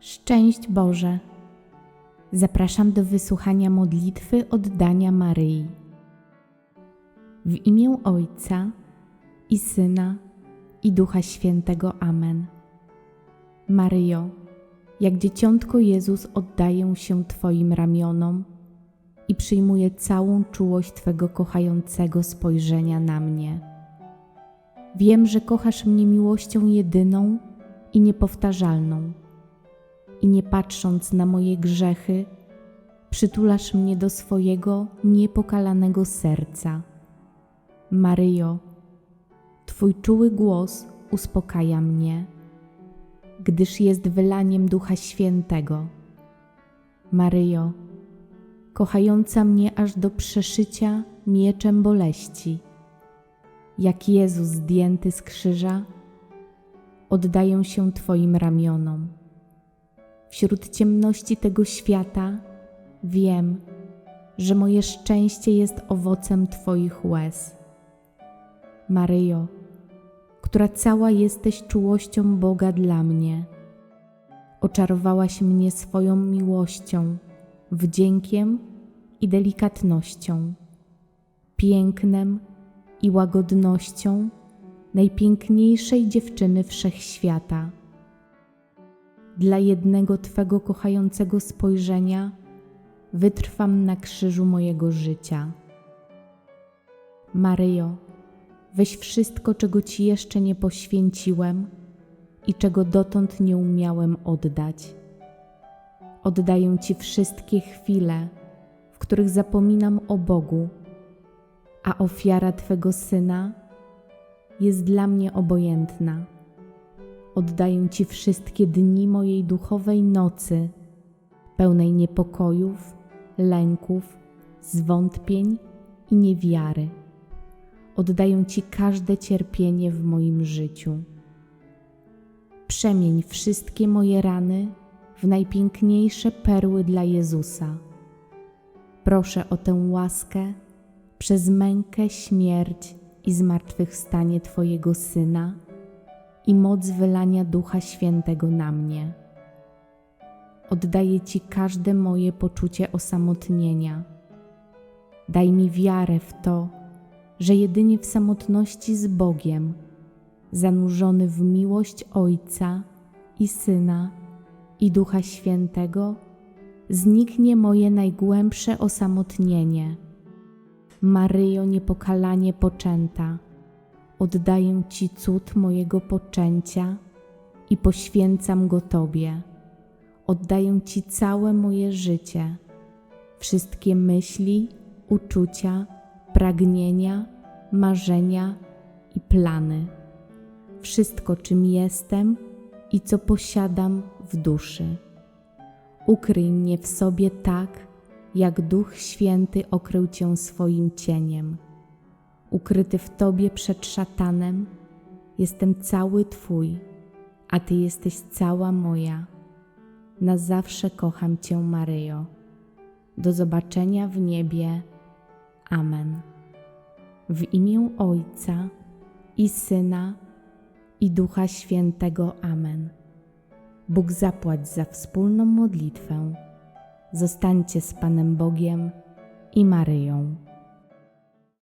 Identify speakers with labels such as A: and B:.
A: Szczęść Boże! Zapraszam do wysłuchania modlitwy oddania Maryi. W imię Ojca i Syna i Ducha Świętego. Amen. Maryjo, jak dzieciątko Jezus oddaję się Twoim ramionom i przyjmuję całą czułość Twego kochającego spojrzenia na mnie. Wiem, że kochasz mnie miłością jedyną i niepowtarzalną i nie patrząc na moje grzechy, przytulasz mnie do swojego niepokalanego serca. Maryjo, Twój czuły głos uspokaja mnie, gdyż jest wylaniem Ducha Świętego. Maryjo, kochająca mnie aż do przeszycia mieczem boleści, jak Jezus zdjęty z krzyża, oddaję się Twoim ramionom. Wśród ciemności tego świata wiem, że moje szczęście jest owocem Twoich łez. Maryjo, która cała jesteś czułością Boga dla mnie, oczarowałaś mnie swoją miłością, wdziękiem i delikatnością, pięknem i łagodnością najpiękniejszej dziewczyny wszechświata dla jednego Twego kochającego spojrzenia wytrwam na krzyżu mojego życia. Maryjo, weź wszystko, czego Ci jeszcze nie poświęciłem i czego dotąd nie umiałem oddać. Oddaję Ci wszystkie chwile, w których zapominam o Bogu, a ofiara Twego Syna jest dla mnie obojętna oddaję Ci wszystkie dni mojej duchowej nocy, pełnej niepokojów, lęków, zwątpień i niewiary. Oddaję Ci każde cierpienie w moim życiu. Przemień wszystkie moje rany w najpiękniejsze perły dla Jezusa. Proszę o tę łaskę przez mękę, śmierć i zmartwychwstanie Twojego Syna i moc wylania Ducha Świętego na mnie. Oddaję Ci każde moje poczucie osamotnienia. Daj mi wiarę w to, że jedynie w samotności z Bogiem, zanurzony w miłość Ojca i Syna i Ducha Świętego, zniknie moje najgłębsze osamotnienie. Maryjo niepokalanie poczęta, oddaję Ci cud mojego poczęcia i poświęcam go Tobie. Oddaję Ci całe moje życie, wszystkie myśli, uczucia, pragnienia, marzenia i plany, wszystko, czym jestem i co posiadam w duszy. Ukryj mnie w sobie tak, jak Duch Święty okrył Cię swoim cieniem ukryty w Tobie przed szatanem, jestem cały Twój, a Ty jesteś cała moja. Na zawsze kocham Cię, Maryjo. Do zobaczenia w niebie. Amen. W imię Ojca i Syna i Ducha Świętego. Amen. Bóg zapłać za wspólną modlitwę. Zostańcie z Panem Bogiem i Maryją.